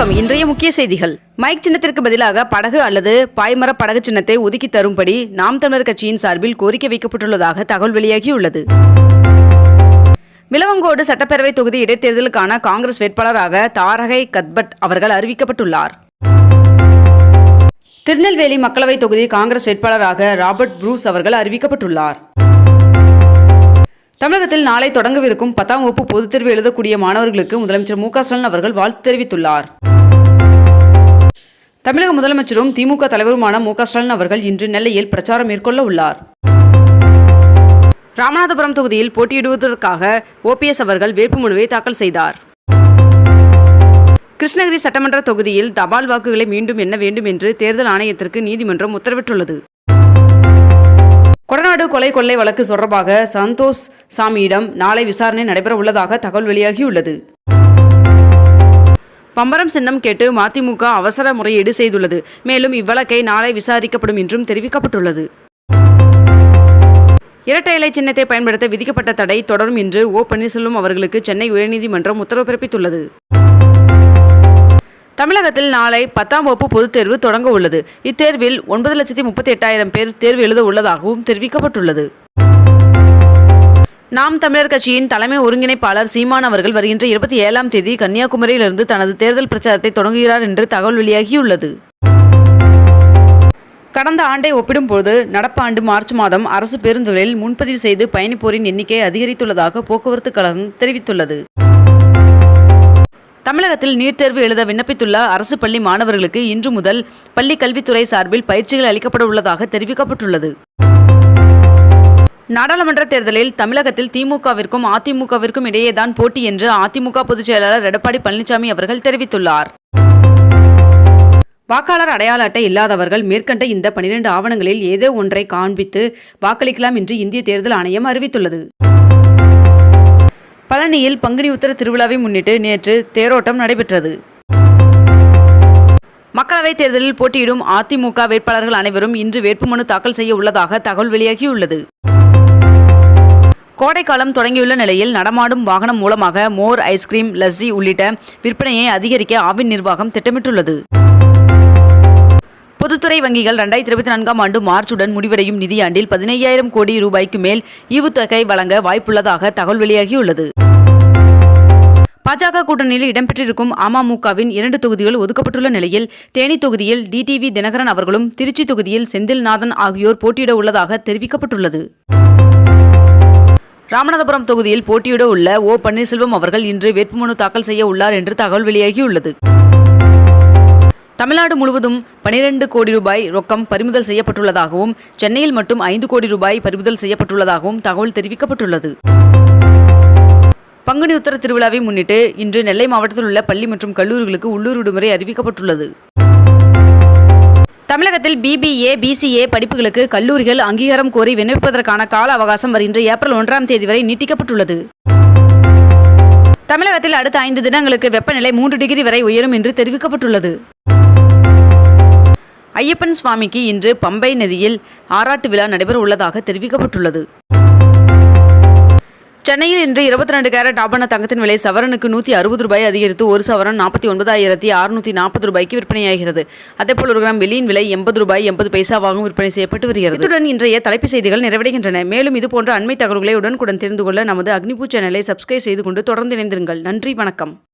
வணக்கம். இன்றைய முக்கிய செய்திகள். மைக் சின்னத்திற்கு பதிலாக படகு அல்லது பாய்மர படகு சின்னத்தை ஒதுக்கி தரும்படி நாம் தமிழர் கட்சியின் சார்பில் கோரிக்கை வைக்கப்பட்டுள்ளதாக தகவல் வெளியாகியுள்ளது. விலவங்கோடு சட்டப்பேரவை தொகுதி இடைத்தேர்தலுக்கான காங்கிரஸ் வேட்பாளராக தாரகை கத்பட் அவர்கள் அறிவிக்கப்பட்டுள்ளார். திருநெல்வேலி மக்களவைத் தொகுதி காங்கிரஸ் வேட்பாளராக ராபர்ட் ப்ரூஸ் அவர்கள் அறிவிக்கப்பட்டுள்ளார். தமிழகத்தில் நாளை தொடங்கவிருக்கும் பத்தாம் வகுப்பு பொதுத் தேர்வு எழுதக்கூடிய மாணவர்களுக்கு முதலமைச்சர் மு ஸ்டாலின் அவர்கள் வாழ்த்து தெரிவித்துள்ளார். தமிழக முதலமைச்சரும் திமுக தலைவருமான மு ஸ்டாலின் அவர்கள் இன்று நெல்லையில் பிரச்சாரம் மேற்கொள்ள உள்ளார். ராமநாதபுரம் தொகுதியில் போட்டியிடுவதற்காக ஓபிஎஸ் அவர்கள் வேட்புமனுவை தாக்கல் செய்தார். கிருஷ்ணகிரி சட்டமன்ற தொகுதியில் தபால் வாக்குகளை மீண்டும் எண்ண வேண்டும் என்று தேர்தல் ஆணையத்திற்கு நீதிமன்றம் உத்தரவிட்டுள்ளது. கொடநாடு கொலை கொள்ளை வழக்கு தொடர்பாக சந்தோஷ் சாமியிடம் நாளை விசாரணை நடைபெற உள்ளதாக தகவல் வெளியாகியுள்ளது. பம்பரம் சின்னம் கேட்டு மதிமுக அவசர முறையீடு செய்துள்ளது. மேலும் இவ்வழக்கை நாளை விசாரிக்கப்படும் என்றும் தெரிவிக்கப்பட்டுள்ளது. இரட்டை இலை சின்னத்தை பயன்படுத்த விதிக்கப்பட்ட தடை தொடரும் என்று ஓ பன்னீர்செல்வம் அவர்களுக்கு சென்னை உயர்நீதிமன்றம் உத்தரவு பிறப்பித்துள்ளது. தமிழகத்தில் நாளை பத்தாம் வகுப்பு பொதுத் தேர்வு தொடங்க உள்ளது. இத்தேர்வில் ஒன்பது லட்சத்தி முப்பத்தி எட்டாயிரம் பேர் தேர்வு எழுத உள்ளதாகவும் தெரிவிக்கப்பட்டுள்ளது. நாம் தமிழர் கட்சியின் தலைமை ஒருங்கிணைப்பாளர் சீமான் அவர்கள் வருகின்ற இருபத்தி ஏழாம் தேதி கன்னியாகுமரியிலிருந்து தனது தேர்தல் பிரச்சாரத்தை தொடங்குகிறார் என்று தகவல் வெளியாகியுள்ளது. கடந்த ஆண்டை ஒப்பிடும்போது நடப்பாண்டு மார்ச் மாதம் அரசு பேருந்துகளில் முன்பதிவு செய்து பயணிப்போரின் எண்ணிக்கை அதிகரித்துள்ளதாக போக்குவரத்து கழகம் தெரிவித்துள்ளது. தமிழகத்தில் நீட் தேர்வு எழுத விண்ணப்பித்துள்ள அரசு பள்ளி மாணவர்களுக்கு இன்று முதல் பள்ளி கல்வித்துறை சார்பில் பயிற்சிகள் அளிக்கப்பட உள்ளதாக தெரிவிக்கப்பட்டுள்ளது. நாடாளுமன்ற தேர்தலில் தமிழகத்தில் திமுகவிற்கும் அதிமுகவிற்கும் இடையேதான் போட்டி என்று அதிமுக பொதுச் செயலாளர் எடப்பாடி பழனிசாமி அவர்கள் தெரிவித்துள்ளார். வாக்காளர் அடையாள அட்டை இல்லாதவர்கள் மேற்கண்ட இந்த பனிரெண்டு ஆவணங்களில் ஏதோ ஒன்றை காண்பித்து வாக்களிக்கலாம் என்று இந்திய தேர்தல் ஆணையம் அறிவித்துள்ளது. பழனியில் பங்குனி உத்தர திருவிழாவை முன்னிட்டு நேற்று தேரோட்டம் நடைபெற்றது. மக்களவைத் தேர்தலில் போட்டியிடும் அதிமுக வேட்பாளர்கள் அனைவரும் இன்று வேட்புமனு தாக்கல் செய்ய உள்ளதாக தகவல் வெளியாகியுள்ளது. கோடைக்காலம் தொடங்கியுள்ள நிலையில் நடமாடும் வாகனம் மூலமாக மோர் ஐஸ்கிரீம் லஸ்ஸி உள்ளிட்ட விற்பனையை அதிகரிக்க ஆவின் நிர்வாகம் திட்டமிட்டுள்ளது. பொதுத்துறை வங்கிகள் ரெண்டாயிரத்தி இருபத்தி நான்காம் ஆண்டு மார்ச்சுடன் முடிவடையும் நிதியாண்டில் பதினையாயிரம் கோடி ரூபாய்க்கு மேல் ஈவுத்தொகை வழங்க வாய்ப்புள்ளதாக தகவல் வெளியாகியுள்ளது. பாஜக கூட்டணியில் இடம்பெற்றிருக்கும் அமமுகவின் இரண்டு தொகுதிகள் ஒதுக்கப்பட்டுள்ள நிலையில் தேனி தொகுதியில் டிடிவி தினகரன் அவர்களும் திருச்சி தொகுதியில் செந்தில்நாதன் ஆகியோர் போட்டியிட உள்ளதாக தெரிவிக்கப்பட்டுள்ளது. ராமநாதபுரம் தொகுதியில் போட்டியிட உள்ள ஓ பன்னீர்செல்வம் அவர்கள் இன்று வேட்புமனு தாக்கல் செய்ய உள்ளார் என்று தகவல் வெளியாகியுள்ளது. தமிழ்நாடு முழுவதும் பனிரெண்டு கோடி ரூபாய் ரொக்கம் பறிமுதல் செய்யப்பட்டுள்ளதாகவும் சென்னையில் மட்டும் ஐந்து கோடி ரூபாய் பறிமுதல் செய்யப்பட்டுள்ளதாகவும் தகவல் தெரிவிக்கப்பட்டுள்ளது. பங்குனி உத்தர திருவிழாவை முன்னிட்டு இன்று நெல்லை மாவட்டத்தில் உள்ள பள்ளி மற்றும் கல்லூரிகளுக்கு உள்ளூர் விடுமுறை அறிவிக்கப்பட்டுள்ளது. தமிழகத்தில் பிபிஏ பிசிஏ படிப்புகளுக்கு கல்லூரிகள் அங்கீகாரம் கோரி விண்ணப்பிப்பதற்கான கால அவகாசம் வருகின்ற ஏப்ரல் ஒன்றாம் தேதி வரை நீட்டிக்கப்பட்டுள்ளது. தமிழகத்தில் அடுத்த ஐந்து தினங்களுக்கு வெப்பநிலை மூன்று டிகிரி வரை உயரும் என்று தெரிவிக்கப்பட்டுள்ளது. ஐயப்பன் சுவாமிக்கு இன்று பம்பை நதியில் ஆராட்டு விழா நடைபெற உள்ளதாக தெரிவிக்கப்பட்டுள்ளது. சென்னையில் இன்று இருபத்தி ரெண்டு கேரட் ஆபண தங்கத்தின் விலை சவரனுக்கு நூற்றி அறுபது ரூபாய் அதிகரித்து ஒரு சவரன் நாற்பத்தி ஒன்பதாயிரத்தி அறுநூற்றி நாற்பது ரூபாய்க்கு விற்பனையாகிறது. அதேபோல் ஒரு கிராம் வெள்ளியின் விலை எண்பது ரூபாய் எண்பது பைசாவாகவும் விற்பனை செய்யப்பட்டு வருகிறது. இத்துடன் இன்றைய தலைப்பு செய்திகள் நிறைவடைகின்றன. மேலும் இதுபோன்ற அண்மை தகவல்களை உடனுக்குடன் தெரிந்து கொள்ள நமது அக்னிபூ சேனலை சப்ஸ்கிரைப் செய்து கொண்டு தொடர்ந்து இணைந்திருங்கள். நன்றி வணக்கம்.